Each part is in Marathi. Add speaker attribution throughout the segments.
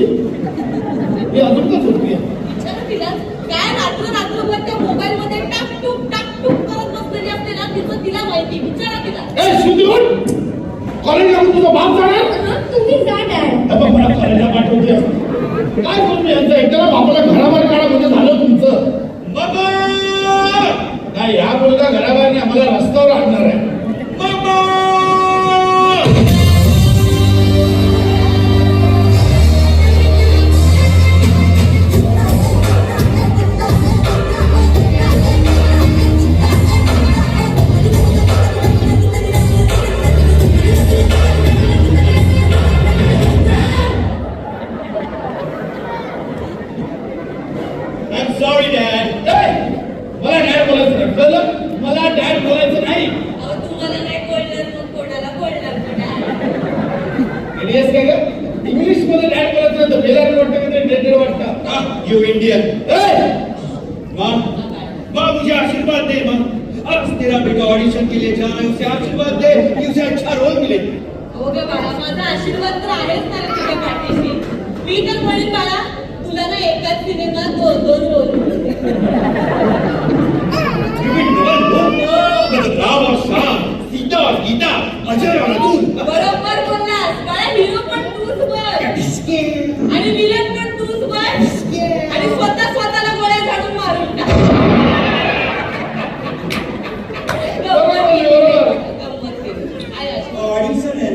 Speaker 1: मी अजून का
Speaker 2: काय रात्र रात्रभर त्या मोबाईल मध्ये टाक टूक टाक टूक करत बसलेली असते ना तिचं तिला माहिती. विचारा तिला.
Speaker 1: ए शुद्धी उठ! कॉलेज लागून तुझा बाप जाणार
Speaker 3: तुम्ही जा डॅड.
Speaker 1: अबा, मला कॉलेजला पाठवते. काय करू मी यांचं? एकट्याला बापाला घराबाहेर काढा म्हणजे झालं तुमचं. या मुलगा घराबाहेर आम्हाला रस्त्यावर आणणार आहे.
Speaker 4: हो
Speaker 2: ग बाळा माझा आशीर्वाद तर आहेच ना तुझ्या पाठीशी. मी तर म्हणेन बाळा तुला ना एकाच सिनेमात दोन दोन रोल बरोबर बोललास. बाळा हिरो पण तूच बन आणि विलन पण तूच बन आणि स्वतः स्वतःला गोळ्या झाडून मारून टाक गंमत केली. गंमत केली. आहे अशी.
Speaker 4: ऑडिशन है ना
Speaker 2: यशस्वी हो.
Speaker 4: थैंक यू बाबा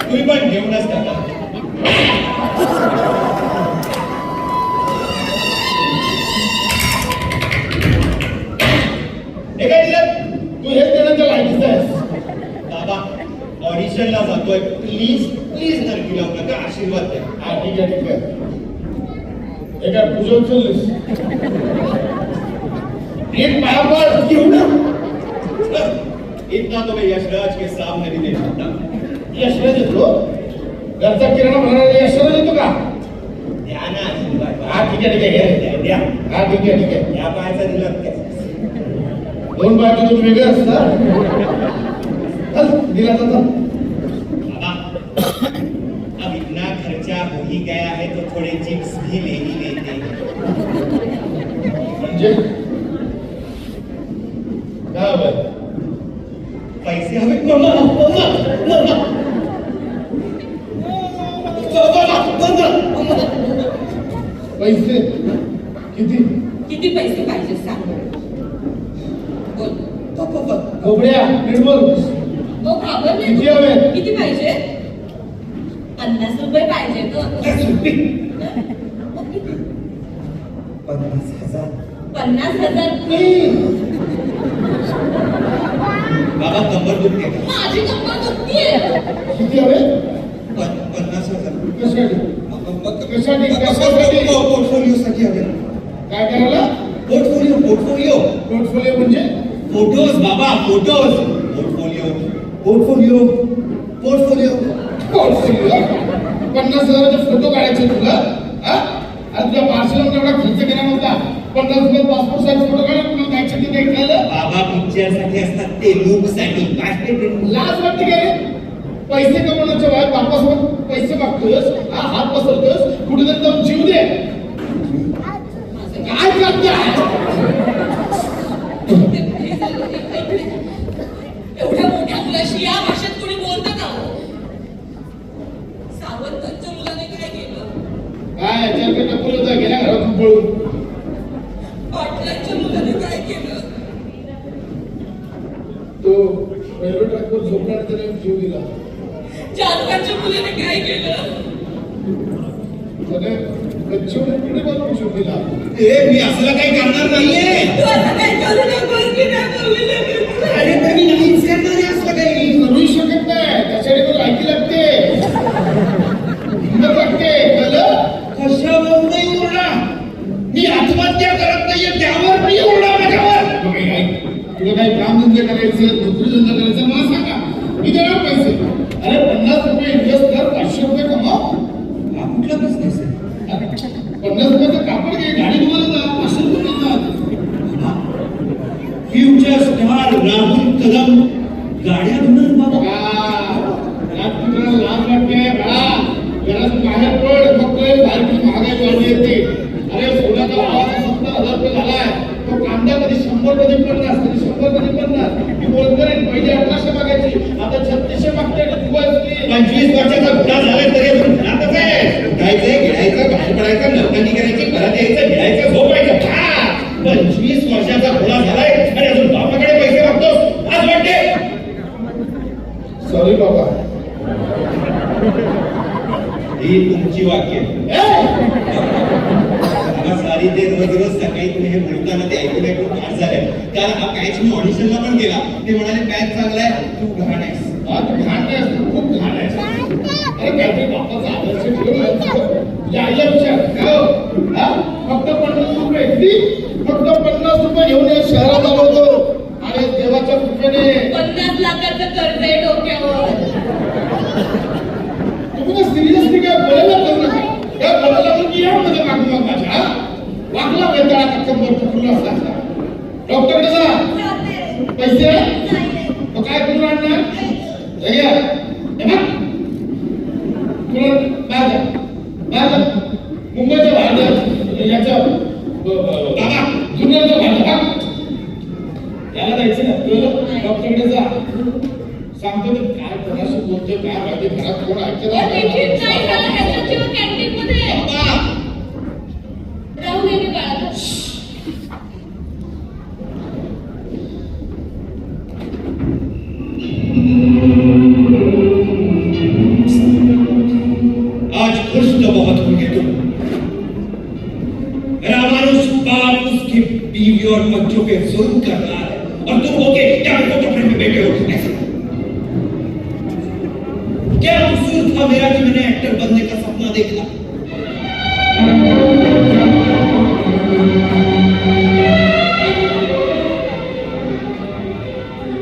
Speaker 4: तुम्ही पण घेऊनच टाका.
Speaker 1: हे काय दिलं? तू हेच देण्याच्या लायकीचा आहेस.
Speaker 4: बाबा ऑडिशनला जातोय. प्लीज प्लीज नरकी लावू नका आशीर्वाद द्या.
Speaker 1: ठीक आहे ठीक आहे हे काय पूजा उचललीस एक पायापार घेऊ ना?
Speaker 4: इतना तो मैं यशराज के सामने भी नहीं सकता
Speaker 1: यशराज येतो घरचा किराणा भरणारा यशराज येतो का?
Speaker 4: द्या ना
Speaker 1: हा ठीक आहे ठीक आहे.
Speaker 4: द्या.
Speaker 1: हा ठीक आहे ठीक आहे.
Speaker 4: या पायाचा दिलं काय
Speaker 1: दोन बायको दोन वेगळे असतात चल, दिला.
Speaker 4: बाबा अब इतना खर्चा हो ही गया है तो थोड़े चिप्स भी ले ही। लेते
Speaker 1: म्हणजे काय हवंय
Speaker 4: पैसे.
Speaker 1: किती?
Speaker 2: किती पैसे पाहिजे सांग? बोल.
Speaker 1: खोबड्या निर्मल.
Speaker 2: हो घाबरले
Speaker 1: किती
Speaker 2: तू?
Speaker 1: हवे?
Speaker 2: किती पाहिजे? पन्नास रुपये पाहिजे
Speaker 4: पन्नास हजार.
Speaker 2: पन्नास हजार
Speaker 4: बाबा कंबर दुखते
Speaker 2: माझी कंबर दुखतीये
Speaker 1: किती हवे
Speaker 4: पन- पन्नास हजार
Speaker 1: कशासाठी कशासाठी
Speaker 4: पोर्टफोलिओ साठी हवे
Speaker 1: काय करायला?
Speaker 4: पोर्टफोलिओ पोर्टफोलिओ
Speaker 1: पोर्टफोलिओ म्हणजे?
Speaker 4: फोटोज बाबा photos portfolio portfolio portfolio
Speaker 1: portfolio पन्नास हजाराचे फोटो काढायचे तुला. हा? आणि तुझ्या पार्सलवर एवढा खर्च केला नव्हता. पन्नास हजार पासपोर्ट साईज फोटो काढा तुला द्यायचे ते काही कळलं?
Speaker 4: बाबा पिक्चरसाठी असतात ते लुकसाठी. काय
Speaker 1: लाज वाटते काय रे? पैसे कमवण्याच्या वेळेत बापासोबत पैसे मागतोस हा हात पसरतोस कुठेतरी जाऊन जीव दे. काय करते?
Speaker 2: एवढ्या मोठ्या मुलाशी या भाषेत कोणी बोलतं का? सावंतांच्या मुलाने काय केलं?
Speaker 1: काय याच्याकडे टपूर होता गेल्या घरातून पळून
Speaker 2: पाटलांच्या मुलाने काय केलं?
Speaker 1: तो रेल्वे ट्रॅकवर त्याने जीव दिला.
Speaker 2: जाधवांच्या मुलाने काय केलं?
Speaker 4: ए मी असलं काही करणार नाहीये.
Speaker 2: करू करू.
Speaker 4: अरे पण मी नाहीच करणार आहे असलं काही.
Speaker 1: करूही शकत नाही. त्याच्याकडे तो लायकी लागते. हिंमत लागते. कळलं
Speaker 4: कशावर नाही ओरडा मी आत्महत्या करत नाहीये. त्यावर नाही ओरडा माझ्यावर.
Speaker 1: तुला काही ऐक. काम धंदा करायचा मला सांगा मी देणार पैसे अरे पन्नास रुपये इन्व्हेस्ट कर पाचशे रुपये कमाव
Speaker 4: हा कुठला बिझनेस आहे
Speaker 1: पन्नास रुपयाचं कापड घे गाडी तुम्हाला जा पाचशे रुपये देतात
Speaker 4: कदम गाड्या धुणार बाबा
Speaker 1: घरात कुत्रा लाज वाटते बाळा घरात बाहेर पड फक्त बाहेरची महागाई वाढली येते अरे सोन्याचा भाव आता सत्तर हजार रुपये झालाय तो कांदा कधी शंभर कधी पन्नास कधी शंभर कधी पन्नास मी बोलतोय पहिले अठराशे मागायची आता छत्तीसशे मागते
Speaker 4: पंचवीस वर्षाचा घोडा झाला तरी अजून घरातच आहे. उठायचं घ्यायचं बाहेर पडायचं नौकरी करायची परत यायचं घ्यायचं झोपायचं. खा पंचवीस वर्षाचा गुन्हा झालाय आणि अजून बापाकडे पैसे मागतो आज वाटते
Speaker 1: सॉरी बाबा
Speaker 4: ही तुमची वाक्य. सारी ते रोज रोज सकाळी तुम्ही हे बोलताना ते ऐकून ऐकून पास झालंय. कारण हा काहीच मी ऑडिशनला पण गेला. ते म्हणाले पॅच चांगला आहे तू घाण आहेस.
Speaker 1: आज घाण खूप काहीतरी बापाचा आदर्श या? फक्त पन्नास रुपये किती फक्त पन्नास रुपये घेऊन या शहरात आलो होतो आणि देवाच्या कृपेने
Speaker 2: पन्नास लाखाचं कर्ज आहे डोक्यावर.
Speaker 1: तुम्ही सिरियसली काय बोलायला लागलं नाही. काय बोलायला या मध्ये मागू हा? वागला वेताळा का कंबर पकडून असला जा
Speaker 2: जाते.
Speaker 1: पैसे? काय करून आणणार
Speaker 4: बच्चों के जुर्म कर रहा है और तुम हो गए क्या मेरे फोटोफ्रेम में बैठे हो क्या कसूर था मेरा कि मैंने एक्टर बनने का सपना देखा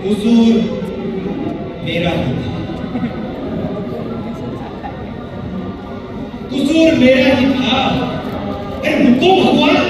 Speaker 4: कसूर मेरा ही था कसूर मेरा ही। था अरे रुको भगवान!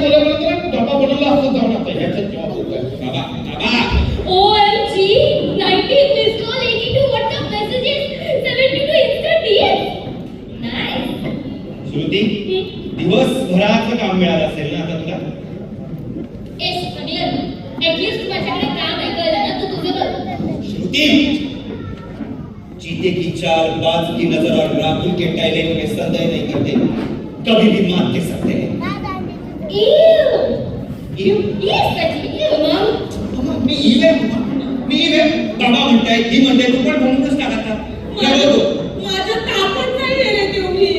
Speaker 1: डबा बनवला असतं जाऊन आता ह्याच्यात जेव्हा बोलतोय
Speaker 4: बाबा बाबा
Speaker 3: OMG, 90 missed call, 82 WhatsApp messages, 72 instant DMs. Nice.
Speaker 4: Shruti दिवसभराचं काम मिळालं असेल ना आता तुला
Speaker 3: ए, struggler. At least माझ्याकडे काम आहे कळलं ना तू तुझं बघ.
Speaker 4: श्रुति चीते की चाल बाज की नजर और राहुल के टैलेंट में संदेह नहीं करते कभी भी मान दे सकते हैं
Speaker 3: Ew.
Speaker 4: मी इवे मी बाबा म्हणताय ही म्हणते तू पण म्हणूनच काय बोलतो
Speaker 2: माझं ताकद नाही रे तुम्ही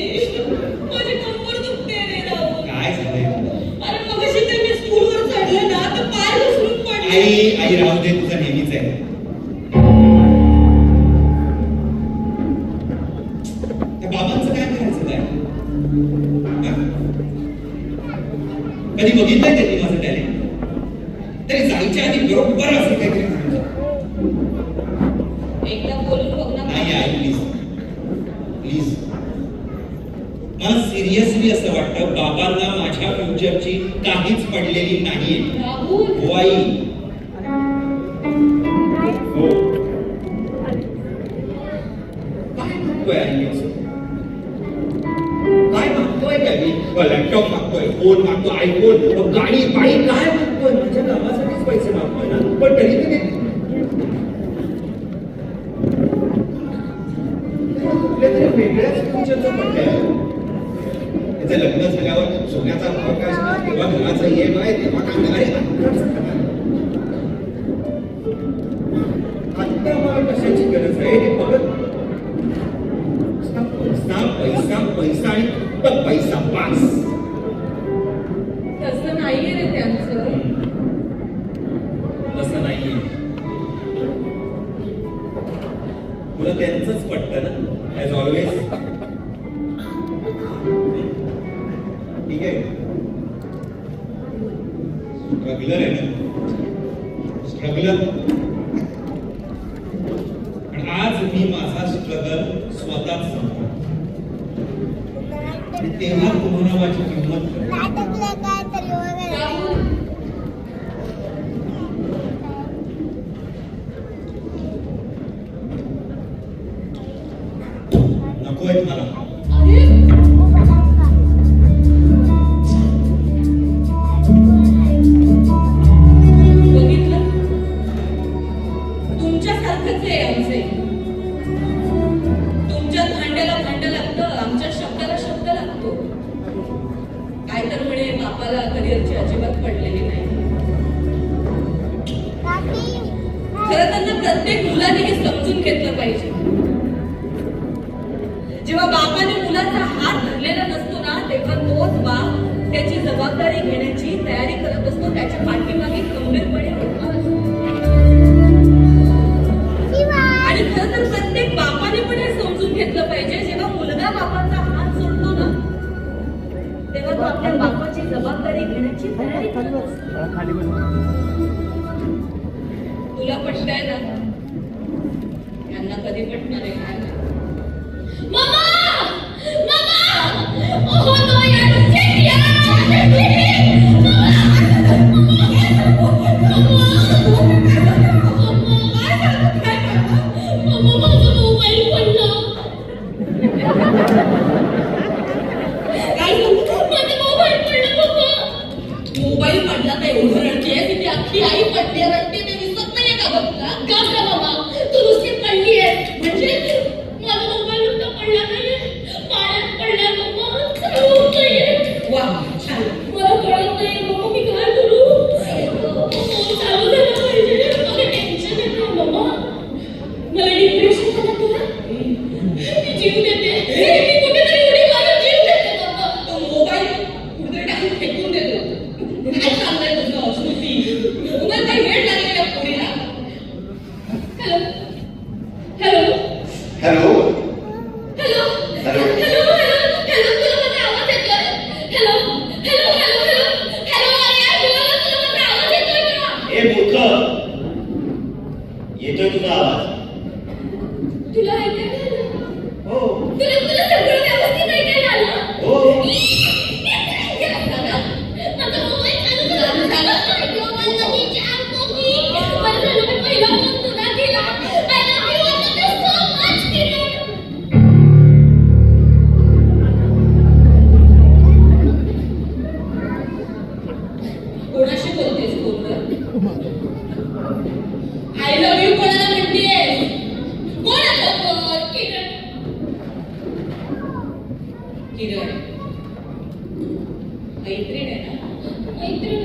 Speaker 2: माझी कंबर दुखते रे राहू
Speaker 4: काय झालंय?
Speaker 2: अरे मगाशी ते मी स्कूलवर चढले ना तर पाय घसरून पडले.
Speaker 4: आई आई राहू दे तुझं नेहमीच आहे. बाबांचं काय करायचं काय? कधी बघितलंय त्यांनी? मागतोय आई असं काय मागतोय काय मी लॅपटॉप मागतोय फोन मागतो आयफोन गाडी बाईक काय मागतोय माझ्या कामासाठीच पैसे मागतोय ना पण तरी ते तरी वेगळ्याच फ्युचरचं पडलंय त्याचं लग्न झाल्यावर सोन्याचा भाव काय असणार तेव्हा घराचा EMI तेव्हा काय आता मला कशाची गरज आहे हे बघत स्वतःच सांगतात तेव्हा कोरोनाची किंमत
Speaker 5: प्रत्येक मुलाने हे समजून घेतलं पाहिजे. जेव्हा बापाने मुलाचा हात धरलेला नसतो ना तेव्हा तोच बाप त्याची जबाबदारी घेण्याची तयारी करत असतो त्याच्या पाठीमागे खंबीरपणे आणि खरं तर प्रत्येक बापाने पण हे समजून घेतलं पाहिजे जेव्हा मुलगा बापाचा हात सोडतो ना तेव्हा तो आपल्या बापाची जबाबदारी घेण्याची तयारी करत असतो. तुला पटतंय ना
Speaker 2: मोबाईल पडला
Speaker 5: तर एवढं रडते तिथे अख्खी आई
Speaker 2: पडली
Speaker 3: रडते Senhor. ಮೈತ್ರಿನೇನಾ ಮೈತ್ರಿ